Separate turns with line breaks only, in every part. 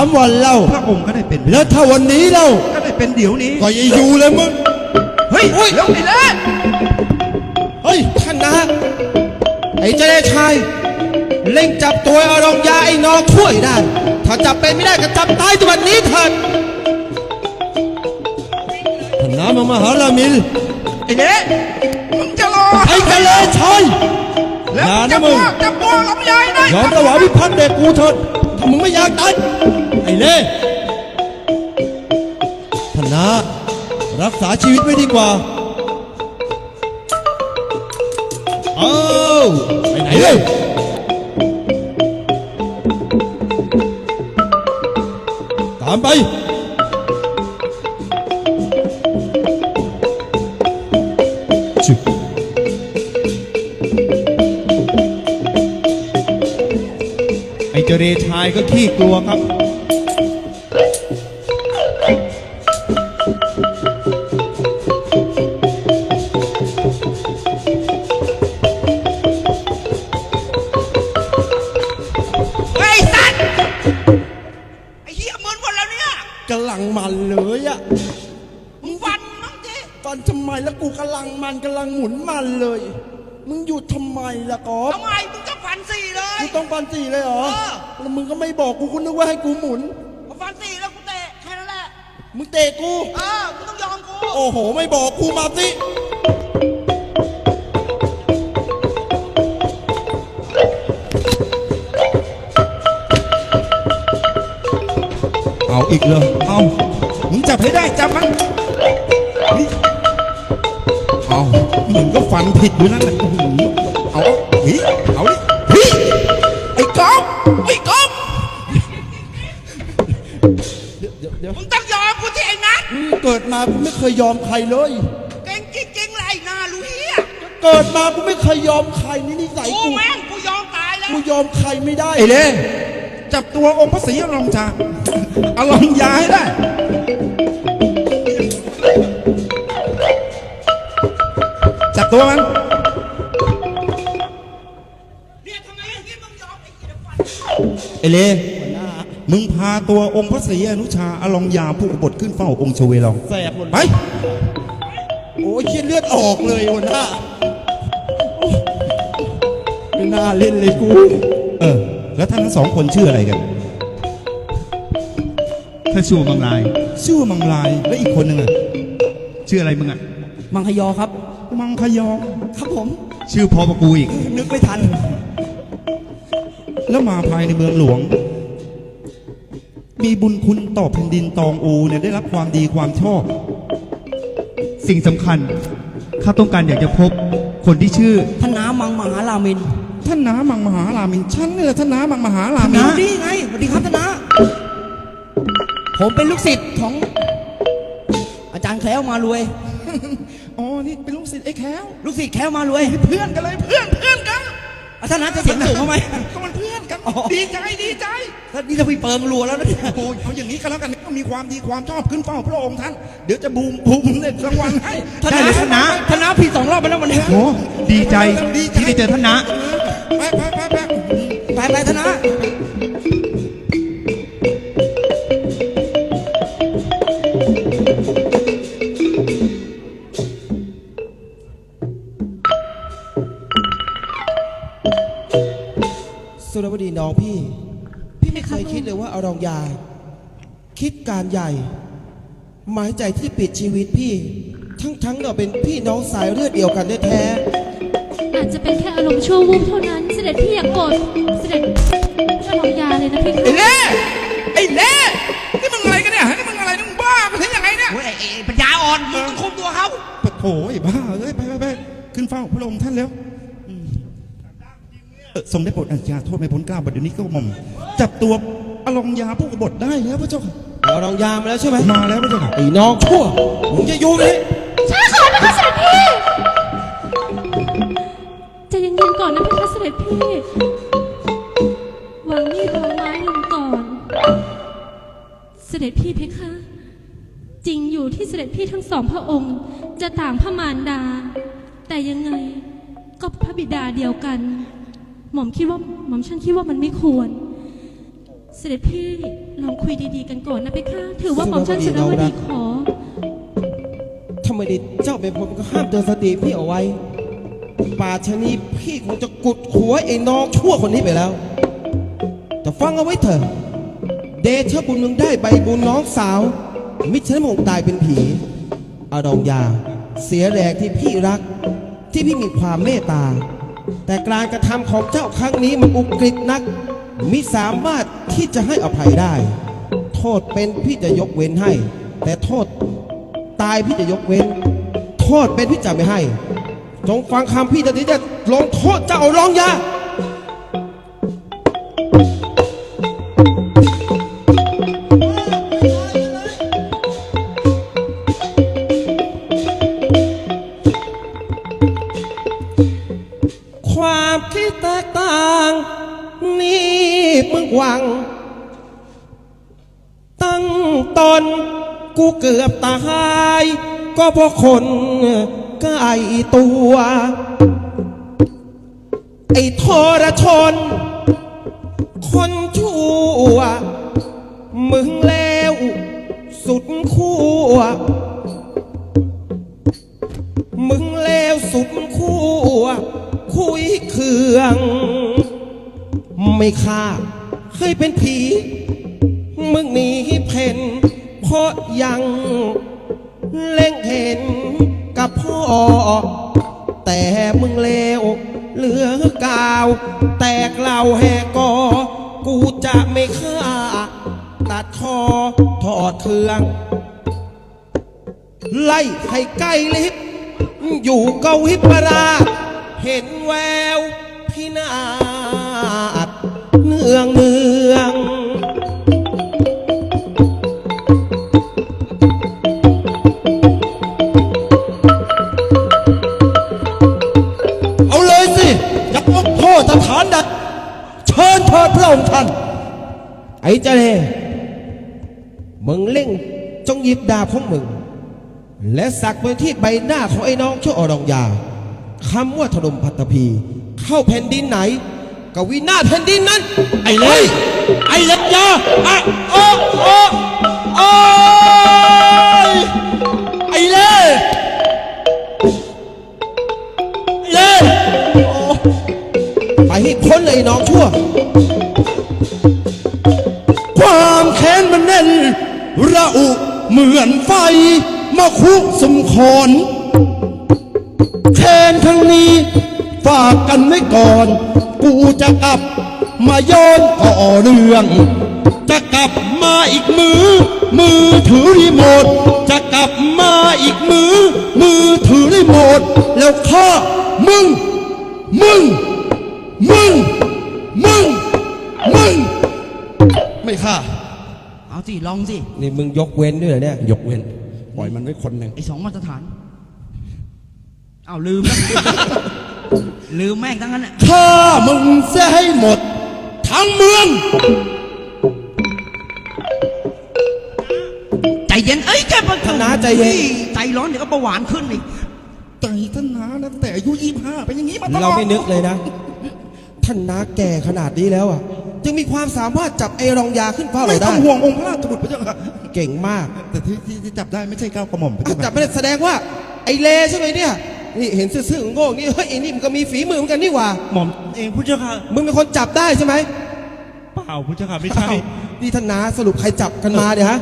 ามวันเล่า
พระองค์ก็ได้เป็น
แล้วถ้าวันนี้เล่า
ก็ได้เป็นเดี๋ยวนี้
ก็อย่าอยู่เลยมึง
เฮ้ย
อุ๊ย
แล้วไอ้เล่
เฮ้ยท่านนะ ไอ้เจเนชายเล่งจับตัวอารองยาไอ้น้องช่วยได้ ถ้าจับเป็นไม่ได้ก็จับตายตัววันนี้เถิดท่านน้ำมามหารามิล
ไอ้เล่มึงจะรอ
ไอ้เจเนชายอ
แล้ว
ย่า
จะ
นะ
บ
มึ
องกจะบอกลำไยได้
ยอมถวายพิพัฒน์เด็กกูเถิด ถ้ามึงไม่อยากตายไอ้เล่ธนารักษาชีวิตไว้ดีกว่า เอาไปไหนเลยตามไป
เจเรชายก็ขี้กลัวครับ
ไอ้สัตว์ไอ้เหี้ยมึนหมดแล้วเนี่ย
กำลังมันเลยอะ
มึงฟันมั้งดิ
ฟันทำไมแล้วกูกำลังมันกำลังหมุนมันเลย มึงหยุดทำไมล่ะกอฟ
ทำไมมึง ก็ฟันสี่เลย
กูต้องฟันสี่เลยเหรอ
เออ
แล้วมึงก็ไม่บอกกูคุณนึกว่าให้กูหมุน
พอฟันสี่แล้วกูเตะแค่นั้นแหละ
มึงเตะกู
เออมึงต้องยอมกู
โอ้โห ไม่บอกกูมาสิ
เอาอีกเลยเอามึงจับให้ได้จับมันนี่เอามึงก็ฟันผิดอยู่นั่นแหละอื้อหือเอาเฮ้ยเอาดิ
มา
กูไม่เคยยอมใครเลย
เก่งจริงๆเลยไอ้หนาลุยอะ
เกิดมากูไม่เคยยอมใครนี่นิสัย
กู
กู
แม่งกูยอมตายแล้ว
กูยอมใครไม่ได้
ไอ้เล่จับตัวองค์พระศรีอรองจาอรองยาให้ได้ จับตัวมัน
เนี่ยทำไมอย่างนี้มึงยอมไอ้เหี้ยฟัน
ไอเล มึงพาตัวองค์พระศรีอนุชาอลองยาผู้กบฏขึ้นเฝ้าองค์ชเวลอง
แสบหมด
ไป
โอ้ยเหี้ยเลือดออกเลยหัวหน้าไม่น่าเล่นเลยกู
เออ แล้วท่านทั้งสองคนชื่ออะไรกัน
ถ้าชื่อว่ามังลาย
ชื่อว่ามังลายและอีกคนหนึ่งอะ
ชื่ออะไรมึงอะ
มังคยอครับ
มังคยอง
ครับผม
ชื่อพอปะกูอีก
นึกไม่ทัน
แล้วมาภายในเมืองหลวง มีบุญคุณต่อแผ่นดินตองอูเนี่ยได้รับความดีความชอบ
สิ่งสำคัญ ข้าต้องการอยากจะพบคนที่ชื่อ
ท่านน้ามังมหารามิน
ท่านน้ามังมหารามินฉันนี่แหละท่านน้ามังมหารามิน
น้าดีไงสวัสดีครับท่านน้าผมเป็นลูกศิษย์ของ อาจารย์แคล้วมารวย
อ๋อนี่เป็นลูกศิษย์ไอ้แค้ว
ลูกศิษย์แคล้วมารวย
เพื่อนกันเลยเพื่อนเพื่อนกัน
อะท่านน้าจะเสียงสูงทำไม
ก็มันเพื่อนกัน
อ๋อ
ดีใจดีใจ
ท่านนี่จะไปเปิงรัวแล้วนะเนี่ย
โอ้ยเอาอย่างนี้ก็แล้วกันก็มีความดีความชอบขึ้นเฝ้าพระองค์ท่าน เดี๋ยวจะบูมบูมเด็ดรางวัลให้
ท่าน
ได้เลยท่านน้า
ท่านน้าผิดสองรอบไปแล้ววันนี้
โอ้ดีใจที่ได้เจอท่านนะ
ไปไปไปไป
ไปไปท่านน้า
สุรวดีน้องพี่ พี่ไม่เคยคิดเลยว่าเอารองยา คิดการใหญ่ หมายใจที่ปิดชีวิตพี่ทั้งทั้งๆเราเป็นพี่น้องสายเลือดเดียวกันแท้
อาจจะเป็นแค่อารมณ์ชั่ววูบเท่านั้น เสด็จพี่อย่าโกรธเสด็จพระรองยาเลยนะพี่
ไอ้เล่ไอ้เล่ ทรงได้โปรดอาญาโทษไม่พ้นเกล้าบัดเดี๋ยวนี้ก็หม่อมจับตัวอลองยาผู้กบฏได้แล้วพระเจ้าค่ะ
ๆเอารองยามาแล้วใช่ไหม
มาแล้วพระเจ้าค่ะ
ไอ้น้องชั่วมึงจะอยู่ไหม
ช้าก่อนนะคะเสด็จพี่ใจะเย็นๆก่อนนะพี่คะเสด็จพี่วางมีดวางไม้ลงก่อน เสด็จพี่เพคะ จริงอยู่ที่เสด็จพี่ทั้งสองพระองค์ จะต่างพระมารดา แต่ยังไงก็พระบิดาเดียวกัน หม่อมคิดว่าหม่อมฉันคิดว่ามันไม่ควร เสด็จพี่ลองคุยดีๆกันก่อนนะเพคะ ถือว่าหม่อมฉันสุรวดีขอ
ทำไมดิเจ้าเป็นผมก็ห้ามเตือนสติพี่เอาไว้ ป่าชนี้พี่คงจะกุดหัวไอ้น้องชั่วคนนี้ไปแล้ว แต่ฟังเอาไว้เถอะ เดชะบุญมึงได้ใบบุญน้องสาว มิฉะนั้นมงตายเป็นผีอารองยา เสียแรงที่พี่รัก ที่พี่มีความเมตตา แต่การกระทำของเจ้าครั้งนี้มันอุกฤษนักมิสามารถที่จะให้อภัยได้ โทษเป็นพี่จะยกเว้นให้ แต่โทษตายพี่จะยกเว้น โทษเป็นพี่จะไม่ให้ จงฟังคำพี่จะดีจะลงโทษเจ้าเอารองยา ตั้งตนกูเกือบตาย ก็เพราะคนใกล้ตัว ไอ้ทรชน คนชั่ว มึงแล้วสุดขั้วมึงแล้วสุดขั้วคุยเครื่อง ไม่ฆ่า ให้เป็นผี มึงหนีเพ่นเพราะยังเล็งเห็นกับพ่อ แต่มึงเลวเหลือกาว แตกเหล่าแหกกอ กูจะไม่ฆ่า ตัดคอถอดเครื่อง ไล่ให้ใกล้ลิฟต์อยู่เกาวิปรา เห็นแววพินาศเนืองเนื อง
เอาเลยสิ ยักษ์โทษสถานใดเชิญเถิดพระองค์ท่าน
ไอ้เจเลมึงเล่งจงหยิบดาบของมึง และสักไว้ที่ใบหน้าของไอ้น้องชั่วอรองยาคำว่าถล่มพัตตภีเข้าแผ่นดินไหน กวินาศแผ่นดินนั้น
ไอ้เลยไอ้เล็บยาอะโอ้โอ้โอ้ยไอ้เล่ไอ้เล่
ไปให้พ้นเลยไอ้น้องชั่ว
ความแค้นมันแน่น ระอุเหมือนไฟมาคุสมคอนแค้นครั้งนี้ ฝากกันไว้ก่อน กูจะกลับ มาย้อนก่อเรื่อง จะกลับมาอีกมือ มือถือรีโมทจะกลับมาอีกมือ มือถือรีโมทแล้วฆ่ามึง มึง มึง มึง มึง ไม่ฆ่า
เอาสิลองสิ
นี่มึงยกเว้นด้วยเหรอเนี่ย
ยกเว้น ปล่อยมันไว้คนหนึ่ง
ไอ้สองมาตรฐาน เอาลืมแล้ว ลืมแม่งทั้งนั้นน่ะ
ฆ่ามึงเสียให้หมด ทั้งเมือง
ใจเย็น เอ้ยแกป
ธนาใจเย็น
ใจร้อนเดี๋ยวก็เบาหวานขึ้นอีก
ใจท่านนานะแต่อายุยี่ห้าเป็นอย่างนี้มาตลอด
เราไม่นึกเลยนะ ท่านนาแก่ขนาดนี้แล้วอะยังมีความสามารถจับไอ้รองยาขึ้นเฝ้า
ไม่
เรา
ต้
ได้
องห่วงองค์พระราชบุตรพระเจ้าค่ะ
เก่งมาก
แต่ที่ที่ที่จับได้ไม่ใช่เก้ากระหม่อมพระ
อะ
เจ้า
จับ
ค่ะ
ไม่ได้แสดงว่า ไอ้เลใช่ไหมเนี่ย นี่เห็นซื่อๆโง่ๆนี่เฮ้ยไอ้นี่มันก็มีฝีมือเหมือนกันนี่หว่า
หม่อมเองผู้เจ้าค่ะ
มึงเป็นคนจับได้ใช่ไหม
เปล่าผู้เจ้าค่ะไม่ใช่
อ้าวนี่ท่านนาสรุปใครจับกันมาเนี่ยฮะ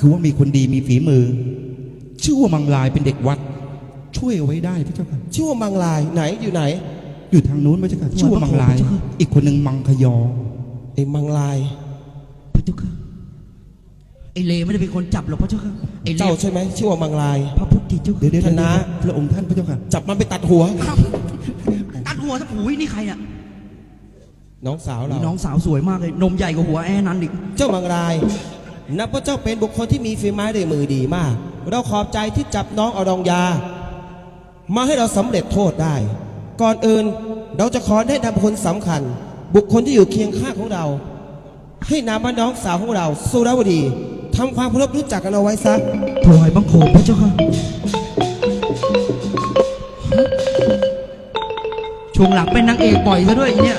คือว่ามีคนดีมีฝีมือ ชื่อว่ามังลายเป็นเด็กวัด ช่วยเอาไว้ได้พระเจ้าค่ะ
ชื่อว่ามังลายไหนอยู่ไหน
อยู่ทางนู้นพระเจ้าค่ะชื่อว่ามังลาย อีกคนหนึ่งมังคยอ
ไอ้มังลาย
พระเจ้าค่ะไอ้ เลไม่ได้เป็นคนจับหรอกพระเจ้าค่ะไอ้เล
เจ้าใช่ไหมชื่อว่ามังลาย
พระพุทธเจ้า
เดี๋ยวเดี๋ยว
ท่านนะ
พระองค์ท่านพระเจ้าค่ะ
จับมันไปตัดหัว
ครับตัดหัวถ้าผูยนี่ใครเนี่ย
น้องสาวเรา
น้องสาวสวยมากเลย นมใหญ่กว่าหัวแอนั้นอีก
เจ้ามังลายนับว่าเจ้าเป็นบุคคลที่มีฝีไม้ลายมือดีมาก เราขอบใจที่จับน้องเอาดองยา มาให้เราสำเร็จโทษได้ ก่อนอื่นเราจะขอได้นำคนสำคัญ บุคคลที่อยู่เคียงข้างของเรา ให้นามว่าน้องสาวของเราสุรวดี ทำความเคารพรู้จักกันเอาไว้ซะ
ถวายบังคมพระเจ้าค่ะ ช่วงหลังเป็นนางเอกบ่อยซะด้วยไอ้เนี่ย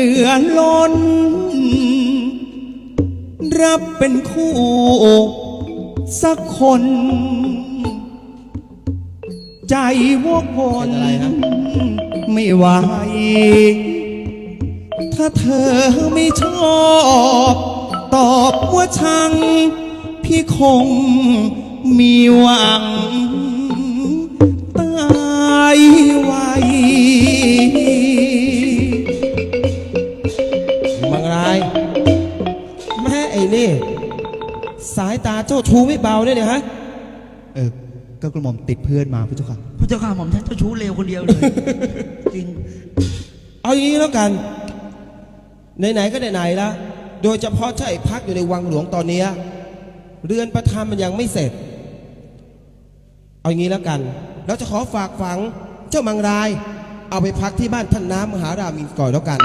เหลือล้น รับเป็นคู่สักคน ใจวกว
เป็นนอะไรฮะ
ไม่ไหวถ้าเธอไม่ชอบ ตอบว่าชัง พี่คงมีหวัง
จ้าชูไม่เบาเลยเนี่ยฮะ
เออก็กระหม่อมติดเพื่อนมาพระเจ้าค่ะ
พระเจ้าข้าหม่อมฉันเจ้าชู้เลวคนเดียวเลย จริง
เอาอย่างนี้แล้วกัน ไหนๆก็ไหนๆแล้วโดยเฉพาะถ้าไอ้พักอยู่ในวังหลวงตอนเนี้ยเรือนประธานมันยังไม่เสร็จ เอาอย่างนี้แล้วกัน เราจะขอฝากฝังเจ้ามังราย เอาไปพักที่บ้านท่านน้ำมหารามินก่อนแล้วกัน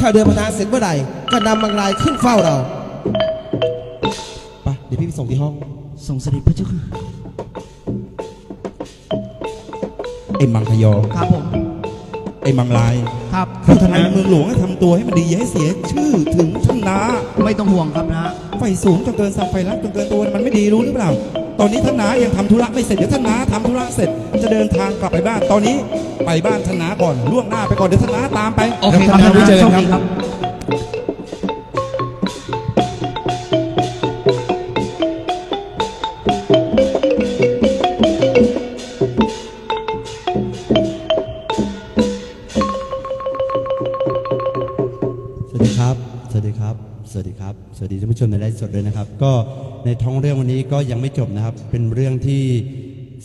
ถ้าเรือนประธานเสร็จเมื่อไหร่ก็นำมังรายขึ้นเฝ้าเราไป เดี๋ยวพี่ไปส่งที่ห้อง
ส่งเสด็จพระเจ้าค่ะ
ไอ้มังคยอ
ครับผม
ไอ้มังลาย
ครับ
ท่านทนายเมืองหลวงให้ทำตัวให้มันดีอย่าให้เสียชื่อถึงท่านนา
ไม่ต้องห่วงครับนะ
ไฟสูงจนเกินสับไฟรักจนเกินตัวมันไม่ดีรู้หรือเปล่า ตอนนี้ท่านนายังทำธุระไม่เสร็จเดี๋ยวท่านนาทำธุระเสร็จ จะเดินทางกลับไปบ้านตอนนี้ไปบ้านท่านนาก่อนล่วงหน้าไปก่อนเดี๋ยวท่านนาตามไป
โอเคครับ
ครับ
นะ
เจอกัน
โชค
ครับ
ดีครับ
ดีครับ สวัสดีครับ สวัสดีครับ สวัสดีท่านผู้ชมในไลฟ์สดด้วยนะครับ ก็ในท้องเรื่องวันนี้ก็ยังไม่จบนะครับ เป็นเรื่องที่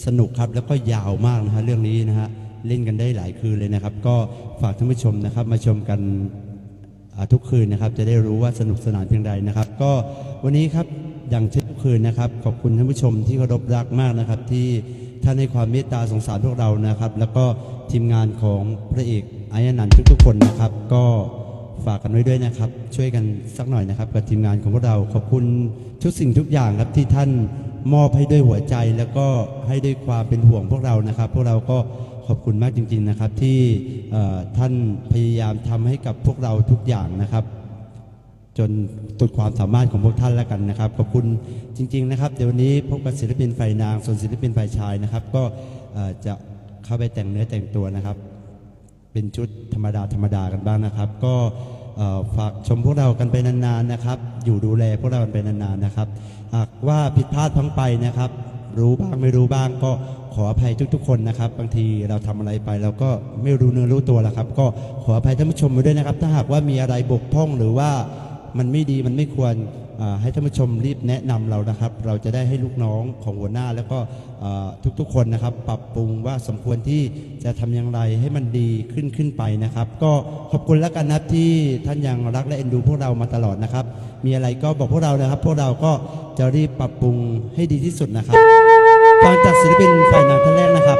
สนุกครับแล้วก็ยาวมากนะฮะเรื่องนี้นะฮะเล่นกันได้หลายคืนเลยนะครับ ก็ฝากท่านผู้ชมนะครับ มาชมกันทุกคืนนะครับ จะได้รู้ว่าสนุกสนานเพียงใดนะครับ ก็วันนี้ครับอย่างเช่นทุกคืนนะครับ ขอบคุณท่านผู้ชมที่เคารพรักมากนะครับ ที่ท่านให้ความเมตตาสงสารพวกเรานะครับ แล้วก็ทีมงานของพระเอกไอ้อนันต์ทุกๆคนนะครับ ก็ ฝากกันไว้ด้วยนะครับ ช่วยกันสักหน่อยนะครับ กับทีมงานของพวกเราขอบคุณทุกสิ่งทุกอย่างครับที่ท่านมอบให้ด้วยหัวใจ แล้วก็ให้ด้วยความเป็นห่วงพวกเรานะครับ พวกเราก็ขอบคุณมากจริง ๆนะครับ ที่ท่านพยายามทำให้กับพวกเราทุกอย่างนะครับ จนสุดความสามารถของพวกท่านแล้วกันนะครับ ขอบคุณจริง ๆ นะครับเดี๋ยววันนี้พบกับศิลปินฝ่ายนาง ส่วนศิลปินฝ่ายชายนะครับ ก็จะเข้าไปแต่งเนื้อแต่งตัวนะครับ เป็นชุดธรรมดาธรรมดากันบ้างนะครับ ก็ฝากชมพวกเรากันไปนานๆนะครับ อยู่ดูแลพวกเรากันไปนานๆนะครับหากว่าผิดพลาดพลังไปนะครับ รู้บ้างไม่รู้บ้าง ก็ขออภัยทุก ๆ คนนะครับ บางทีเราทำอะไรไปเราก็ไม่รู้เนื้อรู้ตัวแล้วครับ ก็ขออภัยท่านผู้ชมไว้ด้วยนะครับ ถ้าหากว่ามีอะไรบกพร่องหรือว่ามันไม่ดีมันไม่ควร ให้ท่านผู้ชมรีบแนะนำเรานะครับ เราจะได้ให้ลูกน้องของหัวหน้า แล้วก็ทุกๆคนนะครับ ปรับปรุงว่าสมควรที่จะทำอย่างไรให้มันดีขึ้นขึ้นไปนะครับ ก็ขอบคุณแล้วกันนะที่ท่านยังรักและเอ็นดูพวกเรามาตลอดนะครับ มีอะไรก็บอกพวกเรานะครับ พวกเราก็จะรีบปรับปรุงให้ดีที่สุดนะครับฟังจากศิลปินฝ่ายนางท่านแรกนะครับ